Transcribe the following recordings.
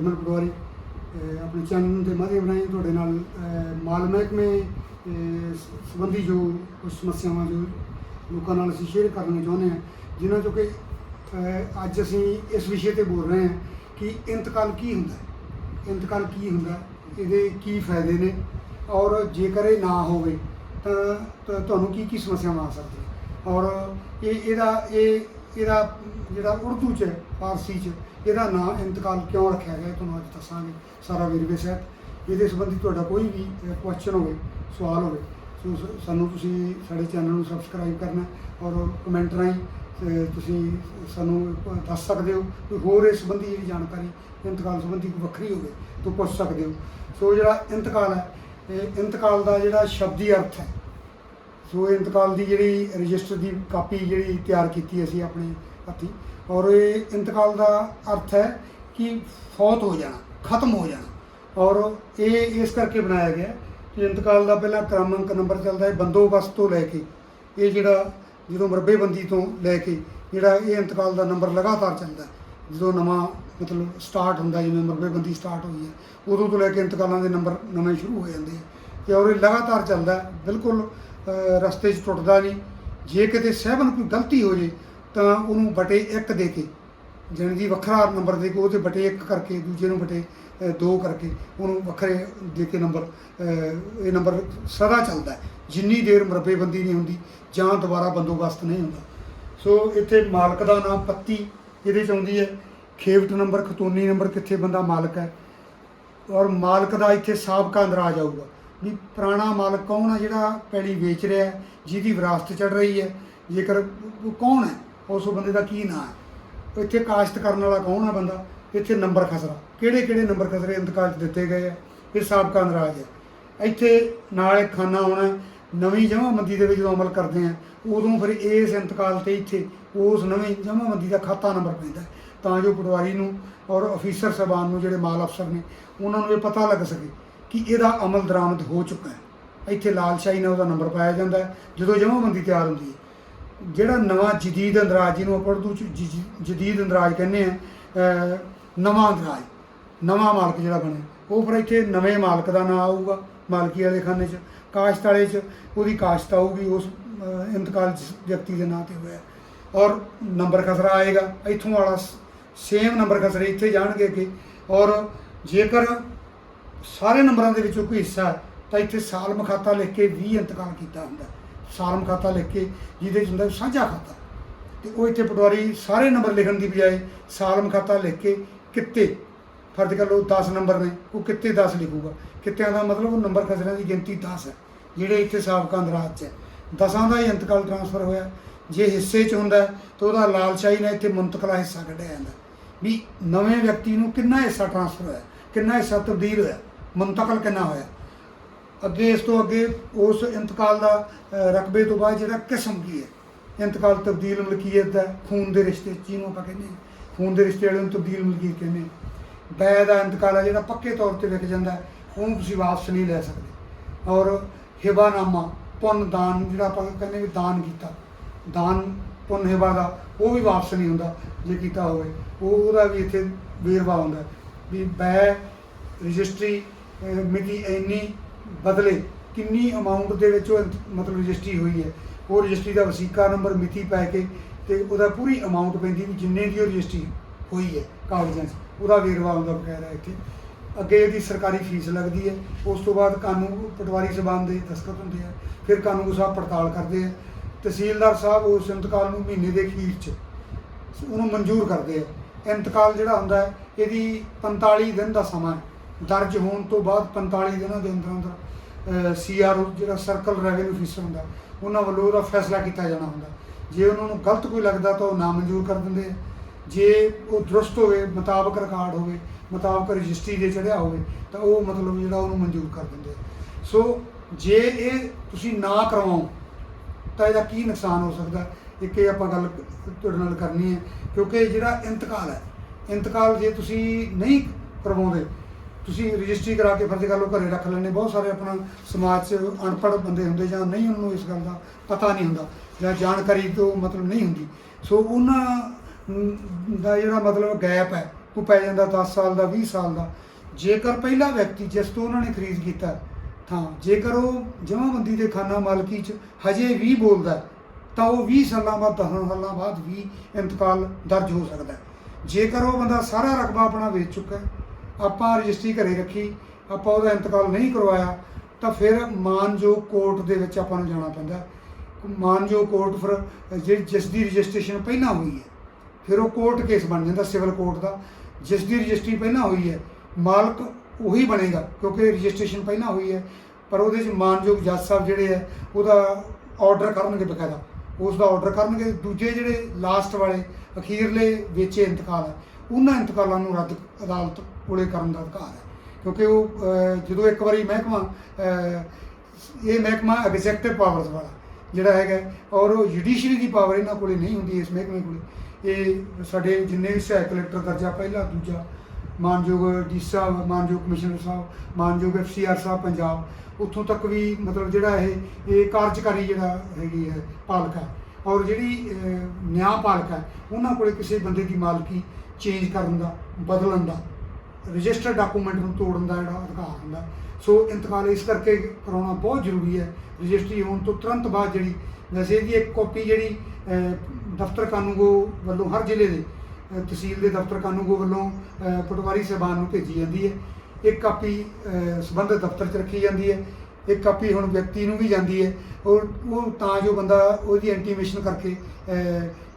ਹਰਮਨ ਪਟਵਾਰੀ ਆਪਣੇ ਚੈਨਲ ਦੇ ਮਾਧਿਅਮ ਰਾਹੀਂ ਤੁਹਾਡੇ ਨਾਲ ਮਾਲ ਮਹਿਕਮੇ ਸੰਬੰਧੀ ਜੋ ਕੁਝ ਸਮੱਸਿਆਵਾਂ ਜੋ ਲੋਕਾਂ ਨਾਲ ਅਸੀਂ ਸ਼ੇਅਰ ਕਰਨਾ ਚਾਹੁੰਦੇ ਹਾਂ, ਜਿਨ੍ਹਾਂ ਚੋਂ ਕਿ ਅੱਜ ਅਸੀਂ ਇਸ ਵਿਸ਼ੇ ਤੇ ਬੋਲ ਰਹੇ ਹਾਂ ਕਿ ਇੰਤਕਾਲ ਕੀ ਹੁੰਦਾ ਹੈ? ਇੰਤਕਾਲ ਕੀ ਹੁੰਦਾ ਇਹਦੇ ਕੀ ਫਾਇਦੇ ਨੇ? ਔਰ ਜੇਕਰ ਇਹ ਨਾ ਹੋਵੇ ਤਾਂ ਤੁਹਾਨੂੰ ਕੀ ਕੀ ਸਮੱਸਿਆਵਾਂ ਆ ਸਕਦੀਆਂ? ਔਰ ਇਹ, ਇਹਦਾ ਇਹ ਇਹਦਾ ਜਿਹੜਾ ਉਰਦੂ ਚ ਹੈ, ਫਾਰਸੀ ਚ ਇਹਦਾ ਨਾਂ ਇੰਤਕਾਲ ਕਿਉਂ ਰੱਖਿਆ ਗਿਆ ਤੁਹਾਨੂੰ ਅੱਜ ਦੱਸਾਂਗੇ ਸਾਰਾ ਵੇਰਵੇ ਸਹਿਤ ਇਹਦੇ ਸੰਬੰਧੀ ਤੁਹਾਡਾ ਕੋਈ ਵੀ ਕੁਐਸਚਨ ਹੋਵੇ ਸਵਾਲ ਹੋਵੇ ਸੋ ਸਾਨੂੰ ਤੁਸੀਂ ਸਾਡੇ ਚੈਨਲ ਨੂੰ ਸਬਸਕ੍ਰਾਈਬ ਕਰਨਾ ਔਰ ਕਮੈਂਟ ਰਾਹੀਂ ਤੁਸੀਂ ਸਾਨੂੰ ਦੱਸ ਸਕਦੇ ਹੋ ਕੋਈ ਹੋਰ ਇਸ ਸੰਬੰਧੀ ਜਿਹੜੀ ਜਾਣਕਾਰੀ ਇੰਤਕਾਲ ਸੰਬੰਧੀ ਕੋਈ ਵੱਖਰੀ ਹੋਵੇ ਤਾਂ ਪੁੱਛ ਸਕਦੇ ਹੋ। ਸੋ ਜਿਹੜਾ ਇੰਤਕਾਲ ਹੈ ਇਹ ਇੰਤਕਾਲ ਦਾ ਜਿਹੜਾ ਸ਼ਬਦੀ ਅਰਥ ਹੈ ਸੋ ਇਹ ਇੰਤਕਾਲ ਦੀ ਜਿਹੜੀ ਰਜਿਸਟਰ ਦੀ ਕਾਪੀ ਜਿਹੜੀ ਤਿਆਰ ਕੀਤੀ ਅਸੀਂ ਆਪਣੇ ਹੱਥੀਂ। ਔਰ ਇਹ ਇੰਤਕਾਲ ਦਾ ਅਰਥ ਹੈ ਕਿ ਫੌਤ ਹੋ ਜਾਣਾ, ਖਤਮ ਹੋ ਜਾਣਾ। ਔਰ ਇਹ ਇਸ ਕਰਕੇ ਬਣਾਇਆ ਗਿਆ ਕਿ ਇੰਤਕਾਲ ਦਾ ਪਹਿਲਾ ਅੰਕ ਨੰਬਰ ਚੱਲਦਾ ਹੈ ਬੰਦੋਬਸਤ ਤੋਂ ਲੈ ਕੇ, ਇਹ ਜਿਹੜਾ ਜਦੋਂ ਮਰਬੇਬੰਦੀ ਤੋਂ ਲੈ ਕੇ ਜਿਹੜਾ ਇਹ ਇੰਤਕਾਲ ਦਾ ਨੰਬਰ ਲਗਾਤਾਰ ਚੱਲਦਾ ਜਦੋਂ ਨਵਾਂ ਮਤਲਬ ਸਟਾਰਟ ਹੁੰਦਾ ਜਿਵੇਂ ਮਰਬੇਬੰਦੀ ਸਟਾਰਟ ਹੋਈ ਹੈ, ਉਦੋਂ ਤੋਂ ਲੈ ਕੇ ਇੰਤਕਾਲਾਂ ਦੇ ਨੰਬਰ ਨਵੇਂ ਸ਼ੁਰੂ ਹੋ ਜਾਂਦੇ ਆ ਤੇ ਔਰ ਇਹ ਲਗਾਤਾਰ ਚੱਲਦਾ ਬਿਲਕੁਲ ਰਸਤੇ 'ਚ ਟੁੱਟਦਾ ਨਹੀਂ। ਜੇ ਕਿਤੇ ਸਹਿਬਨ ਕੋਈ ਗਲਤੀ ਹੋ ਜੇ, ਤਾਂ ਉਹਨੂੰ ਬਟੇ 1 ਦੇ ਕੇ, ਜਾਣੀ ਦੀ ਵੱਖਰਾ ਨੰਬਰ ਦੇ ਕੇ ਉਹਦੇ ਬਟੇ 1 ਕਰਕੇ, ਦੂਜੇ ਨੂੰ ਬਟੇ 2 ਕਰਕੇ, ਉਹਨੂੰ ਵੱਖਰੇ ਦੇ ਕੇ ਨੰਬਰ ਇਹ ਨੰਬਰ ਸਦਾ ਚੱਲਦਾ ਜਿੰਨੀ ਦੇਰ ਮਰਬੇਬੰਦੀ ਨਹੀਂ ਹੁੰਦੀ, ਜਾਂ ਦੁਬਾਰਾ ਬੰਦੋਬਸਤ ਨਹੀਂ ਹੁੰਦਾ। ਸੋ ਇੱਥੇ ਮਾਲਕ ਦਾ ਨਾਮ ਪੱਤੀ ਇਹਦੇ ਚ ਆਉਂਦੀ ਹੈ। ਖੇਵਟ ਨੰਬਰ, ਖਤੂਨੀ ਨੰਬਰ ਕਿੱਥੇ ਬੰਦਾ ਮਾਲਕ ਹੈ। ਔਰ ਮਾਲਕ ਦਾ ਇੱਥੇ ਸਾਬਕਾ ਅੰਦਰਾਜ ਆਊਗਾ ਵੀ ਪੁਰਾਣਾ ਮਾਲਕ ਕੌਣ ਹੈ ਜਿਹੜਾ ਪੈਲੀ ਵੇਚ ਰਿਹਾ ਹੈ, ਜਿਹਦੀ ਵਿਰਾਸਤ ਚੜ ਰਹੀ ਹੈ, ਜੇਕਰ ਉਹ ਕੌਣ ਹੈ, ਉਸ ਬੰਦੇ ਦਾ ਕੀ ਨਾਂ ਹੈ? ਇੱਥੇ ਕਾਸ਼ਤ ਕਰਨ ਵਾਲਾ ਕੌਣ ਆ ਬੰਦਾ? ਇੱਥੇ ਨੰਬਰ ਖਸਰਾ। ਕਿਹੜੇ ਕਿਹੜੇ ਨੰਬਰ ਖਸਰੇ ਇੰਤਕਾਲ 'ਚ ਦਿੱਤੇ ਗਏ ਆ? ਇਹ ਸਾਬਕਾ ਅੰਦਰਾਜ ਹੈ। ਇੱਥੇ ਨਾਲ ਇੱਕ ਖਾਨਾ ਆਉਣਾ ਨਵੀਂ ਜਮ੍ਹਾਂਬੰਦੀ ਦੇ ਵਿੱਚ ਜਦੋਂ ਅਮਲ ਕਰਦੇ ਆ, ਉਦੋਂ ਫਿਰ ਇਸ ਇੰਤਕਾਲ ਤੇ ਇੱਥੇ ਉਸ ਨਵੀਂ ਜਮ੍ਹਾਂਬੰਦੀ ਦਾ ਖਾਤਾ ਨੰਬਰ ਪੈਂਦਾ ਤਾਂ ਜੋ ਪਟਵਾਰੀ ਨੂੰ ਔਰ ਅਫੀਸਰ ਸਾਹਿਬਾਨ ਨੂੰ ਜਿਹੜੇ ਮਾਲ ਅਫਸਰ ਨੇ, ਉਹਨਾਂ ਨੂੰ ਇਹ ਪਤਾ ਲੱਗ ਸਕੇ ਕਿ ਇਹਦਾ ਅਮਲ ਦਰਾਮਦ ਹੋ ਚੁੱਕਾ ਹੈ। ਇੱਥੇ ਲਾਲਸ਼ਾਹੀ ਨਾਲ ਉਹਦਾ ਨੰਬਰ ਪਾਇਆ ਜਾਂਦਾ ਹੈ, ਜਦੋਂ ਜਮ੍ਹਾਂਬੰਦੀ ਤਿਆਰ ਹੁੰਦੀ ਹੈ। ਜਿਹੜਾ ਨਵਾਂ ਜਦੀਦ ਅੰਦਰਾਜ, ਜਿਹਨੂੰ ਆਪਾਂ ਉਰਦੂ ਚ ਜਦੀਦ ਅੰਦਰਾਜ ਕਹਿੰਦੇ ਆ ਨਵਾਂ ਅੰਦਰਾਜ, ਨਵਾਂ ਮਾਲਕ ਜਿਹੜਾ ਬਣਿਆ, ਉਹ ਫਿਰ ਇੱਥੇ ਨਵੇਂ ਮਾਲਕ ਦਾ ਨਾਮ ਆਊਗਾ, ਮਾਲਕੀ ਵਾਲੇ ਖਾਨੇ 'ਚ, ਕਾਸ਼ਤ ਵਾਲੇ 'ਚ, ਉਹਦੀ ਕਾਸ਼ਤ ਆਊਗੀ, ਉਸ ਇੰਤਕਾਲ ਜਿਸ ਵਿਅਕਤੀ ਦੇ ਨਾਂ ਤੇ ਹੋਇਆ। ਔਰ ਨੰਬਰ ਖਸਰਾ ਆਏਗਾ, ਇੱਥੋਂ ਵਾਲਾ ਸੇਮ ਨੰਬਰ ਖਸਰੇ ਇੱਥੇ ਜਾਣਗੇ ਕਿ ਔਰ ਜੇਕਰ ਸਾਰੇ ਨੰਬਰਾਂ ਦੇ ਵਿੱਚੋਂ ਕੋਈ ਹਿੱਸਾ ਹੈ, ਤਾਂ ਇੱਥੇ ਸਾਲਮ ਖਾਤਾ ਲਿਖ ਕੇ 20 ਇੰਤਕਾਲ ਕੀਤਾ ਹੁੰਦਾ ਹੈ। ਸਾਲਮ ਖਾਤਾ ਲਿਖ ਕੇ ਜਿਹਦੇ 'ਚ ਹੁੰਦਾ ਸਾਂਝਾ ਖਾਤਾ। ਤੇ ਉਹ ਇੱਥੇ ਪਟਵਾਰੀ ਸਾਰੇ ਨੰਬਰ ਲਿਖਣ ਦੀ ਬਜਾਏ ਸਾਲਮ ਖਾਤਾ ਲਿਖ ਕੇ ਕਿੱਤੇ ਫਰਜ਼ ਕਰ ਲਓ 10 ਨੰਬਰ ਨੇ ਉਹ ਕਿੱਤੇ 10 ਲਿਖੂਗਾ। ਕਿੱਤਿਆਂ ਦਾ ਮਤਲਬ ਉਹ ਨੰਬਰ ਖਸਰਿਆਂ ਦੀ ਗਿਣਤੀ 10 ਹੈ ਜਿਹੜੇ ਇੱਥੇ ਸਾਬਕਾ ਅੰਦਰਾਜ 'ਚ ਹੈ। ਦਸਾਂ ਦਾ ਹੀ ਇੰਤਕਾਲ ਟ੍ਰਾਂਸਫਰ ਹੋਇਆ। ਜੇ ਹਿੱਸੇ 'ਚ ਹੁੰਦਾ ਤਾਂ ਉਹਦਾ ਲਾਲਸ਼ਾਹੀ ਨੇ ਇੱਥੇ ਮੁੰਤਕਲਾ ਹਿੱਸਾ ਕੱਢਿਆ ਜਾਂਦਾ ਵੀ ਨਵੇਂ ਵਿਅਕਤੀ ਨੂੰ ਕਿੰਨਾ ਹਿੱਸਾ ਟ੍ਰਾਂਸਫਰ ਹੋਇਆ ਕਿੰਨਾ ਹਿੱਸਾ ਤਬਦੀਲ ਹੋਇਆ। ਮੁੰਤਕਲ ਕਿੰਨਾ ਹੋਇਆ? ਅੱਗੇ ਇਸ ਤੋਂ ਅੱਗੇ ਉਸ ਇੰਤਕਾਲ ਦਾ ਰਕਬੇ ਤੋਂ ਬਾਅਦ ਜਿਹੜਾ ਕਿਸਮ ਕੀ ਹੈ? ਇੰਤਕਾਲ ਤਬਦੀਲ ਮਲਕੀਅਤ ਦਾ, ਖੂਨ ਦੇ ਰਿਸ਼ਤੇ, ਜਿਹਨੂੰ ਆਪਾਂ ਕਹਿੰਦੇ ਹਾਂ। ਖੂਨ ਦੇ ਰਿਸ਼ਤੇ ਵਾਲੇ ਨੂੰ ਤਬਦੀਲ ਮਲਕੀਅਤ ਕਹਿੰਦੇ ਬੈ ਦਾ ਇੰਤਕਾਲ ਹੈ ਜਿਹੜਾ ਪੱਕੇ ਤੌਰ ਤੇ ਵਿਕ ਜਾਂਦਾ ਉਹਨੂੰ ਤੁਸੀਂ ਵਾਪਸ ਨਹੀਂ ਲੈ ਸਕਦੇ। ਔਰ ਹਿਬਾਨਾਮਾ, ਪੁੰਨ ਦਾਨ, ਜਿਹੜਾ ਆਪਾਂ ਕਹਿੰਦੇ ਵੀ ਦਾਨ ਕੀਤਾ। ਦਾਨ, ਪੁੰਨ ਹਿਬਾ ਦਾ, ਉਹ ਵੀ ਵਾਪਸ ਨਹੀਂ ਹੁੰਦਾ, ਜੇ ਕੀਤਾ ਹੋਵੇ। ਉਹ ਉਹਦਾ ਵੀ ਇੱਥੇ ਵੇਰਵਾ ਹੁੰਦਾ ਵੀ ਬੈ ਰਜਿਸਟਰੀ ਮਿਤੀ ਇੰਨੀ ਬਦਲੇ, ਕਿੰਨੀ ਅਮਾਉਂਟ ਦੇ ਵਿੱਚ ਉਹ ਇੰਤ- ਮਤਲਬ ਰਜਿਸਟਰੀ ਹੋਈ ਹੈ। ਉਹ ਰਜਿਸਟਰੀ ਦਾ ਵਸੀਕਾ ਨੰਬਰ ਮਿਤੀ ਪੈ ਕੇ ਤੇ ਉਹਦਾ ਪੂਰੀ ਅਮਾਉਂਟ ਪੈਂਦੀ ਵੀ ਜਿੰਨੇ ਦੀ ਉਹ ਰਜਿਸਟਰੀ ਹੋਈ ਹੈ, ਕਾਗਜ਼ਾਂ 'ਚ। ਉਹਦਾ ਵੇਰਵਾ ਹੁੰਦਾ ਬਕਾਇਦਾ ਇੱਥੇ। ਅੱਗੇ ਇਹਦੀ ਸਰਕਾਰੀ ਫੀਸ ਲੱਗਦੀ ਹੈ। ਉਸ ਤੋਂ ਬਾਅਦ ਕਾਨੂੰਨ, ਪਟਵਾਰੀ ਜ਼ਬਾਨ ਦੇ ਦਸਤਖਤ ਹੁੰਦੇ ਆ। ਫਿਰ ਕਾਨੂੰਗੋ ਸਾਹਿਬ ਪੜਤਾਲ ਕਰਦੇ ਆ। ਤਹਿਸੀਲਦਾਰ ਸਾਹਿਬ ਉਸ ਇੰਤਕਾਲ ਨੂੰ ਮਹੀਨੇ ਦੇ ਅਖੀਰ 'ਚ ਉਹਨੂੰ ਮਨਜ਼ੂਰ ਕਰਦੇ ਆ। ਇੰਤਕਾਲ ਜਿਹੜਾ ਹੁੰਦਾ ਇਹਦੀ 45 ਦਿਨ ਦਾ ਸਮਾਂ ਹੈ। ਦਰਜ ਹੋਣ ਤੋਂ ਬਾਅਦ 45 ਦਿਨਾਂ ਦੇ ਅੰਦਰ ਅੰਦਰ ਸੀਆਰਓ ਜਿਹੜਾ ਸਰਕਲ ਰੈਵਨਿਊ ਅਫੀਸਰ ਹੁੰਦਾ, ਉਹਨਾਂ ਵੱਲੋਂ ਉਹਦਾ ਫੈਸਲਾ ਕੀਤਾ ਜਾਣਾ ਹੁੰਦਾ। ਜੇ ਉਹਨਾਂ ਨੂੰ ਗਲਤ ਕੋਈ ਲੱਗਦਾ ਤਾਂ ਉਹ ਨਾ ਮਨਜ਼ੂਰ ਕਰ ਦਿੰਦੇ ਆ। ਜੇ ਉਹ ਦਰੁਸਤ ਹੋਵੇ, ਮੁਤਾਬਕ ਰਿਕਾਰਡ ਹੋਵੇ, ਮੁਤਾਬਕ ਰਜਿਸਟਰੀ ਦੇ ਚੜਿਆ ਹੋਵੇ, ਤਾਂ ਉਹ ਮਤਲਬ ਜਿਹੜਾ ਉਹਨੂੰ ਮਨਜ਼ੂਰ ਕਰ ਦਿੰਦੇ ਆ। ਸੋ, ਜੇ ਇਹ ਤੁਸੀਂ ਨਾ ਕਰਵਾਓ, ਤਾਂ ਇਹਦਾ ਕੀ ਨੁਕਸਾਨ ਹੋ ਸਕਦਾ? ਇੱਕ ਇਹ ਆਪਾਂ ਗੱਲ ਤੁਹਾਡੇ ਨਾਲ ਕਰਨੀ ਹੈ, ਕਿਉਂਕਿ ਜਿਹੜਾ ਇੰਤਕਾਲ ਹੈ, ਇੰਤਕਾਲ ਜੇ ਤੁਸੀਂ ਨਹੀਂ ਕਰਵਾਉਂਦੇ ਤੁਸੀਂ ਰਜਿਸਟਰੀ ਕਰਾ ਕੇ ਫਰਜ਼ ਕਰ ਲਓ, ਘਰੇ ਰੱਖ ਲੈਂਦੇ। ਬਹੁਤ ਸਾਰੇ ਆਪਣਾ ਸਮਾਜ 'ਚ ਅਨਪੜ੍ਹ ਬੰਦੇ ਹੁੰਦੇ ਜਾਂ ਨਹੀਂ ਉਹਨਾਂ ਨੂੰ ਇਸ ਗੱਲ ਦਾ ਪਤਾ ਨਹੀਂ ਹੁੰਦਾ ਜਾਂ ਜਾਣਕਾਰੀ ਤੋਂ ਮਤਲਬ ਨਹੀਂ ਹੁੰਦੀ। ਸੋ ਉਹਨਾਂ ਦਾ ਜਿਹੜਾ ਮਤਲਬ ਗੈਪ ਹੈ, ਉਹ ਪੈ ਜਾਂਦਾ 10 ਸਾਲ ਦਾ 20 ਸਾਲ ਦਾ। ਜੇਕਰ ਪਹਿਲਾ ਵਿਅਕਤੀ ਜਿਸ ਤੋਂ ਉਹਨਾਂ ਨੇ ਖਰੀਦ ਕੀਤਾ ਥਾਂ ਜੇਕਰ ਉਹ ਜਮ੍ਹਾਂਬੰਦੀ ਦੇ ਖਾਨਾ ਮਾਲਕੀ 'ਚ ਹਜੇ ਵੀ ਬੋਲਦਾ ਤਾਂ ਉਹ 20 ਸਾਲਾਂ ਬਾਅਦ 10 ਸਾਲਾਂ ਬਾਅਦ ਵੀ ਇੰਤਕਾਲ ਦਰਜ ਹੋ ਸਕਦਾ ਜੇਕਰ ਉਹ ਬੰਦਾ ਸਾਰਾ ਰਕਬਾ ਆਪਣਾ ਵੇਚ ਚੁੱਕਾ ਹੈ ਆਪਾਂ ਰਜਿਸਟਰੀ ਘਰੇ ਰੱਖੀ, ਆਪਾਂ ਉਹਦਾ ਇੰਤਕਾਲ ਨਹੀਂ ਕਰਵਾਇਆ, ਤਾਂ ਫਿਰ ਮਾਨਯੋਗ ਕੋਰਟ ਦੇ ਵਿੱਚ ਆਪਾਂ ਨੂੰ ਜਾਣਾ ਪੈਂਦਾ। ਮਾਨਯੋਗ ਕੋਰਟ ਫਿਰ ਜਿਹੜੀ ਜਿਸ ਦੀ ਰਜਿਸਟ੍ਰੇਸ਼ਨ ਪਹਿਲਾਂ ਹੋਈ ਹੈ, ਫਿਰ ਉਹ ਕੋਰਟ ਕੇਸ ਬਣ ਜਾਂਦਾ, ਸਿਵਲ ਕੋਰਟ ਦਾ। ਜਿਸ ਦੀ ਰਜਿਸਟਰੀ ਪਹਿਲਾਂ ਹੋਈ ਹੈ, ਮਾਲਕ ਉਹੀ ਬਣੇਗਾ, ਕਿਉਂਕਿ ਰਜਿਸਟ੍ਰੇਸ਼ਨ ਪਹਿਲਾਂ ਹੋਈ ਹੈ, ਪਰ ਉਹਦੇ 'ਚ ਮਾਨਯੋਗ ਜੱਜ ਸਾਹਿਬ ਜਿਹੜੇ ਹੈ, ਉਹਦਾ ਆਰਡਰ ਕਰਨਗੇ ਬਕਾਇਦਾ। ਉਸ ਦਾ ਆਰਡਰ ਕਰਨਗੇ, ਦੂਜੇ ਜਿਹੜੇ ਲਾਸਟ ਵਾਲੇ ਅਖੀਰਲੇ ਵੇਚੇ ਇੰਤਕਾਲ ਹੈ, ਉਹਨਾਂ ਇੰਤਕਾਲਾਂ ਨੂੰ ਰੱਦ ਅਦਾਲਤ ਕੋਲੇ ਕਰਨ ਦਾ ਅਧਿਕਾਰ ਹੈ। ਕਿਉਂਕਿ ਉਹ ਜਦੋਂ ਇੱਕ ਵਾਰੀ ਮਹਿਕਮਾ ਇਹ ਮਹਿਕਮਾ ਐਗਜ਼ੈਕਟਿਵ ਪਾਵਰਸ ਵਾਲਾ, ਜਿਹੜਾ ਹੈਗਾ ਔਰ ਉਹ ਜੁਡੀਸ਼ਰੀ ਦੀ ਪਾਵਰ ਇਹਨਾਂ ਕੋਲੇ ਨਹੀਂ ਹੁੰਦੀ ਇਸ ਮਹਿਕਮੇ ਕੋਲੇ। ਇਹ ਸਾਡੇ ਜਿੰਨੇ ਵੀ ਸਹਾਇਕ ਕਲੈਕਟਰ ਦਰਜਾ, ਪਹਿਲਾ, ਦੂਜਾ, ਮਾਨਯੋਗ ਡੀ ਸਾਹਿਬ, ਮਾਨਯੋਗ ਕਮਿਸ਼ਨਰ ਸਾਹਿਬ, ਮਾਨਯੋਗ ਐਫਸੀਆਰ ਸਾਹਿਬ ਪੰਜਾਬ, ਉੱਥੋਂ ਤੱਕ ਵੀ ਮਤਲਬ ਜਿਹੜਾ ਇਹ ਇਹ ਕਾਰਜਕਾਰੀ ਜਿਹੜਾ ਹੈਗੀ ਹੈ, ਪਾਲਕ ਹੈ। ਔਰ ਜਿਹੜੀ ਨਿਆਂ ਪਾਲਕ ਹੈ, ਉਹਨਾਂ ਕੋਲੇ ਕਿਸੇ ਬੰਦੇ ਦੀ ਮਾਲਕੀ ਚੇਂਜ ਕਰਨ ਦਾ, ਬਦਲਣ ਦਾ ਰਜਿਸਟਰਡ ਡਾਕੂਮੈਂਟ ਨੂੰ ਤੋੜਨ ਦਾ ਜਿਹੜਾ ਅਧਿਕਾਰ ਹੁੰਦਾ। ਸੋ ਇੰਤਕਾਲ ਇਸ ਕਰਕੇ ਕਰਾਉਣਾ ਬਹੁਤ ਜ਼ਰੂਰੀ ਹੈ। ਰਜਿਸਟਰੀ ਹੋਣ ਤੋਂ ਤੁਰੰਤ ਬਾਅਦ ਜਿਹੜੀ ਵੈਸੇ ਇਹਦੀ ਇੱਕ ਕਾਪੀ ਜਿਹੜੀ ਦਫ਼ਤਰ ਕਾਨੂੰਗੋ ਵੱਲੋਂ ਹਰ ਜ਼ਿਲ੍ਹੇ ਦੇ ਤਹਿਸੀਲ ਦੇ ਦਫ਼ਤਰ ਕਾਨੂੰਗੋ ਵੱਲੋਂ ਪਟਵਾਰੀ ਸਾਹਿਬਾਨ ਨੂੰ ਭੇਜੀ ਜਾਂਦੀ ਹੈ। ਇੱਕ ਕਾਪੀ ਅਹ, ਸੰਬੰਧਿਤ ਦਫ਼ਤਰ 'ਚ ਰੱਖੀ ਜਾਂਦੀ ਹੈ। ਇੱਕ ਕਾਪੀ ਹੁਣ ਵਿਅਕਤੀ ਨੂੰ ਵੀ ਜਾਂਦੀ ਹੈ। ਔਰ ਉਹ ਤਾਂ ਜੋ ਬੰਦਾ ਉਹਦੀ ਐਂਟੀਮੇਸ਼ਨ ਕਰਕੇ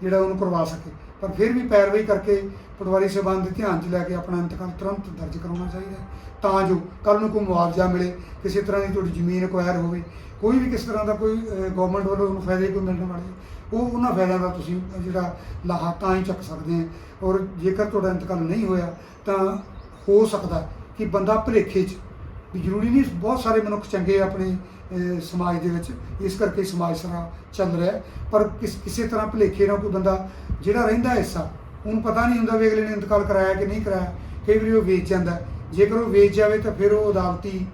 ਜਿਹੜਾ ਉਹਨੂੰ ਕਰਵਾ ਸਕੇ। ਪਰ ਫਿਰ ਵੀ ਪੈਰਵਾਈ ਕਰਕੇ ਪਟਵਾਰੀ ਸਾਹਿਬਾਨ ਦੇ ਧਿਆਨ 'ਚ ਲੈ ਕੇ ਆਪਣਾ ਇੰਤਕਾਲ ਤੁਰੰਤ ਦਰਜ ਕਰਾਉਣਾ ਚਾਹੀਦਾ ਹੈ। ਤਾਂ ਜੋ ਕੱਲ ਨੂੰ ਕੋਈ ਮੁਆਵਜ਼ਾ ਮਿਲੇ, ਕਿਸੇ ਤਰ੍ਹਾਂ ਦੀ ਤੁਹਾਡੀ ਜ਼ਮੀਨ ਅਕਵਾਇਰ ਹੋਵੇ, ਕੋਈ ਵੀ ਕਿਸ ਤਰ੍ਹਾਂ ਦਾ ਕੋਈ ਗਵਰਨਮੈਂਟ ਵੱਲੋਂ ਉਹਨੂੰ ਫਾਇਦੇ ਕੋਈ ਮਿਲਣ ਵਾਲੇ, ਉਹ ਉਹਨਾਂ ਫਾਇਦਿਆਂ ਦਾ ਤੁਸੀਂ ਜਿਹੜਾ ਲਾਹਾ ਤਾਂ ਹੀ ਚੱਕ ਸਕਦੇ ਆ ਔਰ ਜੇਕਰ ਤੁਹਾਡਾ ਇੰਤਕਾਲ ਨਹੀਂ ਹੋਇਆ, ਤਾਂ ਹੋ ਸਕਦਾ ਕਿ ਬੰਦਾ ਭਲੇਖੇ 'ਚ ਵੀ ਜ਼ਰੂਰੀ ਨਹੀਂ, ਬਹੁਤ ਸਾਰੇ ਮਨੁੱਖ ਚੰਗੇ ਆਪਣੇ ਸਮਾਜ ਦੇ ਵਿੱਚ। ਇਸ ਕਰਕੇ ਸਮਾਜ ਸਾਰਾ ਚੱਲ ਰਿਹਾ ਪਰ ਕਿਸ, ਕਿਸੇ ਤਰ੍ਹਾਂ ਭੁਲੇਖੇ ਨਾਲ ਕੋਈ ਬੰਦਾ ਜਿਹੜਾ ਰਹਿੰਦਾ ਹਿੱਸਾ, ਉਹਨੂੰ ਪਤਾ ਨਹੀਂ ਹੁੰਦਾ ਵੀ ਅਗਲੇ ਨੇ ਇੰਤਕਾਲ ਕਰਾਇਆ ਕਿ ਨਹੀਂ ਕਰਾਇਆ। ਕਈ ਵਾਰੀ ਉਹ ਵੇਚ ਜਾਂਦਾ ਜੇਕਰ ਉਹ ਵੇਚ ਜਾਵੇ ਤਾਂ ਫਿਰ ਉਹ ਅਦਾਲਤੀ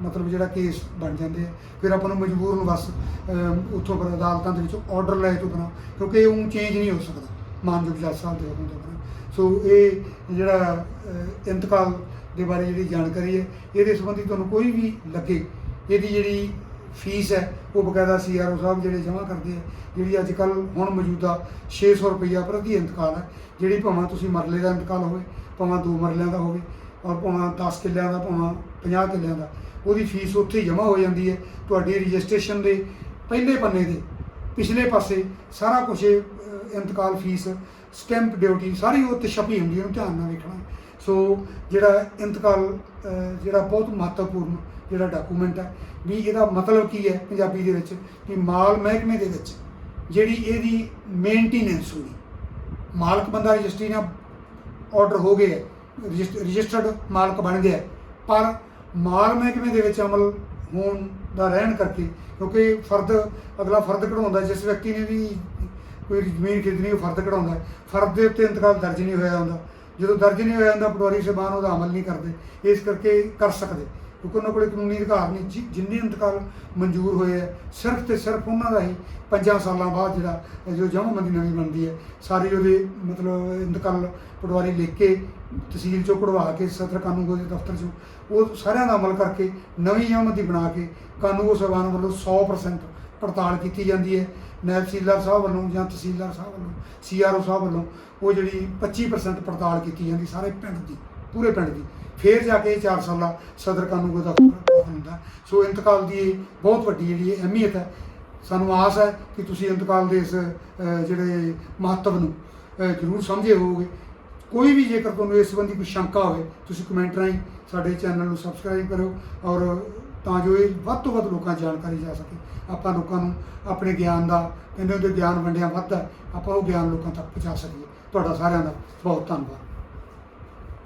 ਮਤਲਬ ਜਿਹੜਾ ਕੇਸ ਬਣ ਜਾਂਦੇ ਆ। ਫਿਰ ਆਪਾਂ ਨੂੰ ਮਜਬੂਰ ਨੂੰ ਬਸ ਉੱਥੋਂ ਫਿਰ ਅਦਾਲਤਾਂ ਦੇ ਵਿੱਚ ਆਰਡਰ ਲੈ ਤੋਂ ਬਣਾ ਕਿਉਂਕਿ ਉਹ ਚੇਂਜ ਨਹੀਂ ਹੋ ਸਕਦਾ। ਮਾਨਯੋਗ ਜੱਜ ਸਾਹਿਬ ਦੇ ਹੁਕਮ ਤੋਂ ਬਿਨਾਂ। ਸੋ ਇਹ ਜਿਹੜਾ ਇੰਤਕਾਲ ਦੇ ਬਾਰੇ ਜਿਹੜੀ ਜਾਣਕਾਰੀ ਹੈ, ਇਹਦੇ ਸੰਬੰਧੀ ਤੁਹਾਨੂੰ ਕੋਈ ਵੀ ਲੱਗੇ ਇਹਦੀ ਜਿਹੜੀ ਫੀਸ ਹੈ, ਉਹ ਬਕਾਇਦਾ ਸੀਆਰਓ ਸਾਹਿਬ ਜਿਹੜੇ ਜਮ੍ਹਾਂ ਕਰਦੇ ਆ, ਜਿਹੜੀ ਅੱਜ ਕੱਲ ਹੁਣ ਮੌਜੂਦਾ 600 ਰੁਪਈਆ ਪ੍ਰਤੀ ਇੰਤਕਾਲ ਹੈ, ਜਿਹੜੀ ਭਾਵੇਂ ਤੁਸੀਂ ਮਰਲੇ ਦਾ ਇੰਤਕਾਲ ਹੋਵੇ, ਭਾਵੇਂ ਦੋ ਮਰਲਿਆਂ ਦਾ ਹੋਵੇ, ਔਰ ਭਾਵੇਂ 10 ਕਿੱਲਿਆਂ ਦਾ, ਭਾਵੇਂ 50 ਕਿੱਲਿਆਂ ਦਾ, ਉਹਦੀ ਫੀਸ ਉੱਥੇ ਹੀ ਜਮ੍ਹਾਂ ਹੋ ਜਾਂਦੀ ਹੈ, ਤੁਹਾਡੀ ਰਜਿਸਟ੍ਰੇਸ਼ਨ ਦੇ ਪਹਿਲੇ ਪੰਨੇ ਦੇ, ਪਿਛਲੇ ਪਾਸੇ ਸਾਰਾ ਕੁਝ ਇੰਤਕਾਲ ਫੀਸ, ਸਟੈਂਪ ਡਿਊਟੀ ਸਾਰੀ ਉਹ ਤੇ ਛਪੀ ਹੁੰਦੀ ਹੈ, ਉਹਨੂੰ ਧਿਆਨ ਨਾਲ ਵੇਖਣਾ ਸੋ ਜਿਹੜਾ ਇੰਤਕਾਲ ਜਿਹੜਾ ਬਹੁਤ ਮਹੱਤਵਪੂਰਨ ਜਿਹੜਾ ਡਾਕੂਮੈਂਟ ਹੈ, ਵੀ ਇਹਦਾ ਮਤਲਬ ਕੀ ਹੈ ਪੰਜਾਬੀ ਦੇ ਵਿੱਚ? ਕਿ ਮਾਲ ਮਹਿਕਮੇ ਦੇ ਵਿੱਚ ਜਿਹੜੀ ਇਹਦੀ ਮੇਨਟੇਨੈਂਸ ਹੋਣੀ ਮਾਲਕ ਬੰਦਾ ਰਜਿਸਟਰੀ ਨਾਲ ਆਰਡਰ ਹੋ ਗਿਆ ਰਜਿਸਟਰਡ ਮਾਲਕ ਬਣ ਗਿਆ। ਪਰ ਮਾਲ ਮਹਿਕਮੇ ਦੇ ਵਿੱਚ ਅਮਲ ਹੋਣ ਦਾ ਰਹਿਣ ਕਰਕੇ, ਕਿਉਂਕਿ ਫਰਦ, ਅਗਲਾ ਫਰਦ ਕਢਾਉਂਦਾ ਜਿਸ ਵਿਅਕਤੀ ਨੇ ਵੀ ਕੋਈ ਜ਼ਮੀਨ ਖਰੀਦਣੀ, ਉਹ ਫਰਦ ਕਢਾਉਂਦਾ ਫਰਦ ਦੇ ਉੱਤੇ ਇੰਤਕਾਲ ਦਰਜ ਨਹੀਂ ਹੋਇਆ ਹੁੰਦਾ। ਜਦੋਂ ਦਰਜ ਨਹੀਂ ਹੋਇਆ ਹੁੰਦਾ ਪਟਵਾਰੀ ਸਾਹਿਬਾਨ ਉਹਦਾ ਅਮਲ ਨਹੀਂ ਕਰਦੇ, ਇਸ ਕਰਕੇ ਕਰ ਸਕਦੇ। ਕਿਉਂਕਿ ਉਹਨਾਂ ਕੋਲੇ ਕਾਨੂੰਨੀ ਅਧਿਕਾਰ ਨਹੀਂ, ਜਿ- ਜਿੰਨੇ ਇੰਤਕਾਲ ਮਨਜ਼ੂਰ ਹੋਏ ਆ, ਸਿਰਫ ਤੇ ਸਿਰਫ ਉਹਨਾਂ ਦਾ ਹੀ ਪੰਜਾਂ ਸਾਲਾਂ ਬਾਅਦ ਜਿਹੜਾ ਜੋ ਜਮ੍ਹਾਂਬੰਦੀ ਨਵੀਂ ਬਣਦੀ ਹੈ, ਸਾਰੀ ਉਹਦੇ ਮਤਲਬ ਇੰਤਕਾਲ ਪਟਵਾਰੀ ਲਿਖ ਕੇ, ਤਹਿਸੀਲ ਚੋਂ ਕਢਵਾ ਕੇ ਸਦਰ ਕਾਨੂੰਗੋ ਦੇ ਦਫ਼ਤਰ ਚੋਂ, ਉਹ ਸਾਰਿਆਂ ਦਾ ਅਮਲ ਕਰਕੇ ਨਵੀਂ ਜਮ੍ਹਾਂਬੰਦੀ ਬਣਾ ਕੇ ਕਾਨੂੰਗੋ ਸਾਹਿਬਾਨ ਵੱਲੋਂ 100% ਪੜਤਾਲ ਕੀਤੀ ਜਾਂਦੀ ਹੈ। ਨਾਇਬ ਤਹਿਸੀਲਦਾਰ ਸਾਹਿਬ ਵੱਲੋਂ ਜਾਂ ਤਹਿਸੀਲਦਾਰ ਸਾਹਿਬ ਵੱਲੋਂ ਸੀਆਰਓ ਸਾਹਿਬ ਵੱਲੋਂ ਉਹ ਜਿਹੜੀ 25% ਪੜਤਾਲ ਕੀਤੀ ਜਾਂਦੀ ਸਾਰੇ ਪਿੰਡ ਦੀ, ਪੂਰੇ ਪਿੰਡ ਦੀ। ਫੇਰ ਜਾ ਕੇ 4 ਸਾਲਾ ਸਦਰ ਕਾਨੂੰਗੋ ਦਾ ਹੁੰਦਾ ਸੋ ਇੰਤਕਾਲ ਦੀ ਇਹ ਬਹੁਤ ਵੱਡੀ ਜਿਹੜੀ ਇਹ ਅਹਿਮੀਅਤ ਹੈ। ਸਾਨੂੰ ਆਸ ਹੈ ਕਿ ਤੁਸੀਂ ਇੰਤਕਾਲ ਦੇ ਇਸ ਜਿਹੜੇ ਮਹੱਤਵ ਨੂੰ ਜ਼ਰੂਰ ਸਮਝੇ ਹੋਵੋਗੇ। ਕੋਈ ਵੀ ਜੇਕਰ ਤੁਹਾਨੂੰ ਇਸ ਸੰਬੰਧੀ ਕੋਈ ਸ਼ੰਕਾ ਹੋਵੇ, ਤੁਸੀਂ ਕਮੈਂਟ ਰਾਹੀਂ ਸਾਡੇ ਚੈਨਲ ਨੂੰ ਸਬਸਕ੍ਰਾਈਬ ਕਰੋ ਔਰ ਤਾਂ ਜੋ ਇਹ ਵੱਧ ਤੋਂ ਵੱਧ ਲੋਕਾਂ 'ਚ ਜਾਣਕਾਰੀ ਜਾ ਸਕੇ। ਆਪਾਂ ਲੋਕਾਂ ਨੂੰ ਆਪਣੇ ਗਿਆਨ ਦਾ ਕਹਿੰਦੇ ਹੁੰਦੇ ਗਿਆਨ ਵੰਡਿਆ ਵੱਧਦਾ ਆਪਾਂ ਉਹ ਗਿਆਨ ਲੋਕਾਂ ਤੱਕ ਪਹੁੰਚਾ ਸਕੀਏ। ਤੁਹਾਡਾ ਸਾਰਿਆਂ ਦਾ ਬਹੁਤ ਧੰਨਵਾਦ।